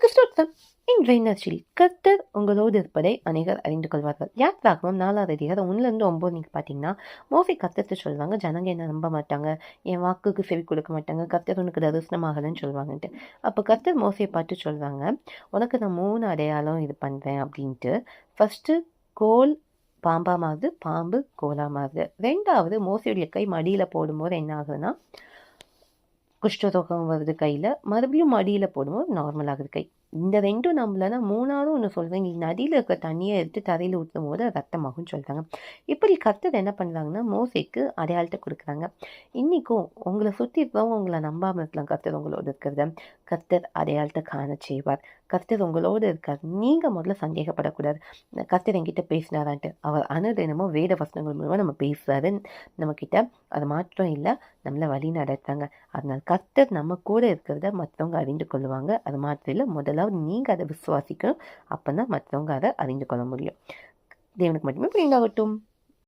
கர்த்தருக்கு ஸ்தோத்திரம் இன்றைய கர்த்தர் உங்களோடு இருப்பதை அநேகர் அறிந்து கொள்வார்கள். யாத்ராகமம் நாலாவது அதிகாரம் ஒன்றுலேருந்து ஒம்பது நீங்கள் பார்த்தீங்கன்னா மோசை கர்த்தத்தை சொல்லுவாங்க ஜனங்க என்ன நம்ப மாட்டாங்க என் வாக்குக்கு செவி கொடுக்க மாட்டாங்க கர்த்தர் உனக்கு தரிசனமாகலன்னு சொல்லுவாங்கன்ட்டு. அப்போ கர்த்தர் மோசையை பார்த்து சொல்லுவாங்க உனக்கு நான் மூணு அடையாளம் இது பண்ணுறேன் அப்படின்ட்டு. ஃபஸ்ட்டு கோல் பாம்பா மாறுது பாம்பு கோலா மாறுது ரெண்டாவது மோசையுடைய கை மடியில் போடும்போது என்ன ஆகுதுன்னா குஷ்டரோகம் வருது கையில் மறுபடியும் மடியில் போடும்போது நார்மல் ஆகுது கை. இந்த ரெண்டும் நம்மளனா மூணாவது ஒன்று சொல்கிறேன் நீ நதியில் இருக்க தண்ணியை எடுத்து தரையில் ஊற்றும் போது ரத்தமாகும்னு சொல்கிறாங்க இப்படி கர்த்தர் என்ன பண்ணுறாங்கன்னா மோசைக்கு அடையாளத்தை கொடுக்குறாங்க. இன்றைக்கும் உங்களை சுற்றி இருக்கிறவங்க உங்களை நம்பாமல் இருக்கலாம். கர்த்தர் உங்களோட இருக்கிறத. கர்த்தர் அடையாளத்தை காண செய்வார். கர்த்தர் உங்களோடு இருக்கார். நீங்கள் முதல்ல சந்தேகப்படக்கூடாது. கர்த்தர் என்கிட்ட பேசினாரான்ட்டு. அவர் அனுதினமும் வேத வசனங்கள் மூலமாக நம்ம பேசுகிறாரு நம்மக்கிட்ட அது மாற்றம் இல்லை நம்மளை வழி நடத்துறாங்க. அதனால் கர்த்தர் நம்ம கூட இருக்கிறத மற்றவங்க அறிந்து கொள்ளுவாங்க. அது மாத்திரம் இல்லை முதலாவது நீங்கள் அதை விசுவாசிக்கணும். அப்போ தான் மற்றவங்க அதை அறிந்து கொள்ள முடியும். தேவனுக்கு மட்டுமே புரிந்தாகட்டும்.